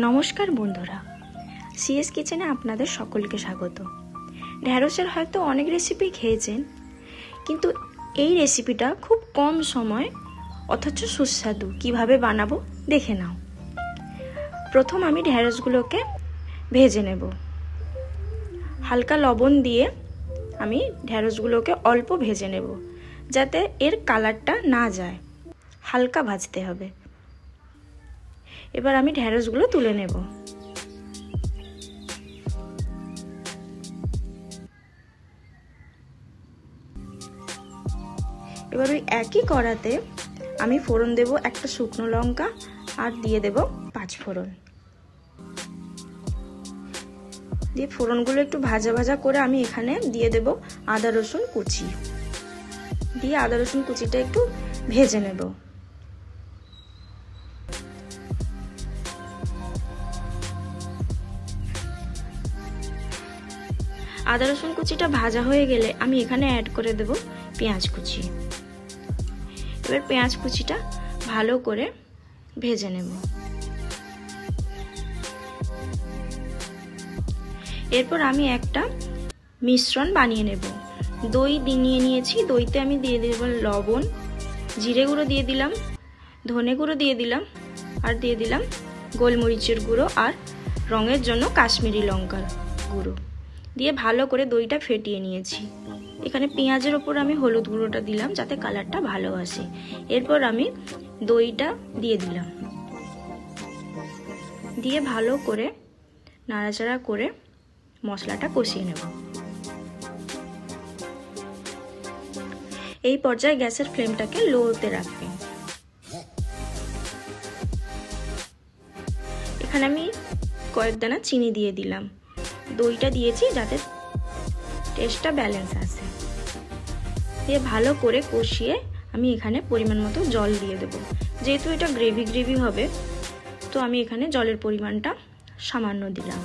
নমস্কার বন্ধুরা। সিএস কিচেনে আপনাদের সকলকে স্বাগত। ঢ্যাঁড়সের হয়তো অনেক রেসিপি খেয়েছেন, কিন্তু এই রেসিপিটা খুব কম সময়, অথচ সুস্বাদু। কীভাবে বানাবো দেখে নাও। প্রথম আমি ঢ্যাঁড়সগুলোকে ভেজে নেব। হালকা লবণ দিয়ে আমি ঢ্যাঁড়সগুলোকে অল্প ভেজে নেব, যাতে এর কালারটা না যায়। হালকা ভাজতে হবে। এবার আমি ঢ্যাঁড়সগুলো তুলে নেব। এবার ওই একই কড়াতে আমি ফোড়ন দেব একটা শুকনো লঙ্কা আর দিয়ে দেব পাঁচ ফোড়ন। দিয়ে ফোড়নগুলো একটু ভাজা ভাজা করে আমি এখানে দিয়ে দেব আদা রসুন কুচি। দিয়ে আদা রসুন কুচিটা একটু ভেজে নেব। আদা রসুন কুচিটা ভাজা হয়ে গেলে আমি এখানে অ্যাড করে দেব পেঁয়াজ কুচি। এবার পেঁয়াজ কুচিটা ভালো করে ভেজে নেব। এরপর আমি একটা মিশ্রণ বানিয়ে নেব। দই নিয়ে নিয়েছি, দইতে আমি দিয়ে দেব লবণ, জিরে গুঁড়ো দিয়ে দিলাম, ধনে গুঁড়ো দিয়ে দিলাম, আর দিয়ে দিলাম গোলমরিচের গুঁড়ো আর রঙের জন্য কাশ্মীরি লঙ্কার গুঁড়ো। দিয়ে ভালো করে দইটা ফেটিয়ে নিয়েছি। এখানে পেঁয়াজের ওপর আমি হলুদ গুঁড়োটা দিলাম যাতে কালারটা ভালো আসে। এরপর আমি দইটা দিয়ে দিলাম। দিয়ে ভালো করে নাড়াচাড়া করে মশলাটা কষিয়ে নেব। এই পর্যায়ে গ্যাসের ফ্লেমটাকে লোতে রাখবেন এখানে আমি কয়েক দানা চিনি দিয়ে দিলাম। দইটা দিয়েছি যাতে টেস্টটা ব্যালেন্স আসে। দিয়ে ভালো করে কষিয়ে আমি এখানে পরিমাণ মতো জল দিয়ে দেবো। যেহেতু এটা গ্রেভি গ্রেভি হবে, তো আমি এখানে জলের পরিমাণটা সামান্য দিলাম।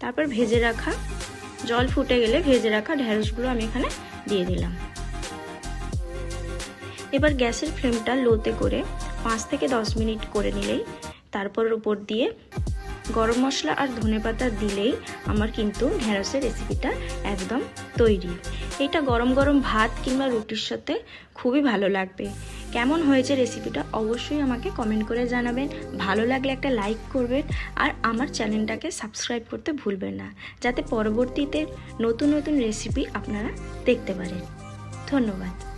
তারপর ভেজে রাখা, জল ফুটে গেলে ভেজে রাখা ঢেঁড়সগুলো আমি এখানে দিয়ে দিলাম। এবার গ্যাসের ফ্লেমটা লোতে করে পাঁচ থেকে দশ মিনিট করে নিলেই তারপর উপর দিয়ে গরম মশলা আর ধনে পাতা দিলেই আমার কিন্তু ঢেঁড়সের রেসিপিটা একদম তৈরি। এটা গরম গরম ভাত কিংবা রুটির সাথে খুবই ভালো লাগবে। কেমন হয়েছে রেসিপিটা অবশ্যই আমাকে কমেন্ট করে জানাবেন। ভালো লাগলে একটা লাইক করবেন আর আমার চ্যানেলটাকে সাবস্ক্রাইব করতে ভুলবেন না, যাতে পরবর্তীতে নতুন নতুন রেসিপি আপনারা দেখতে পারেন। ধন্যবাদ।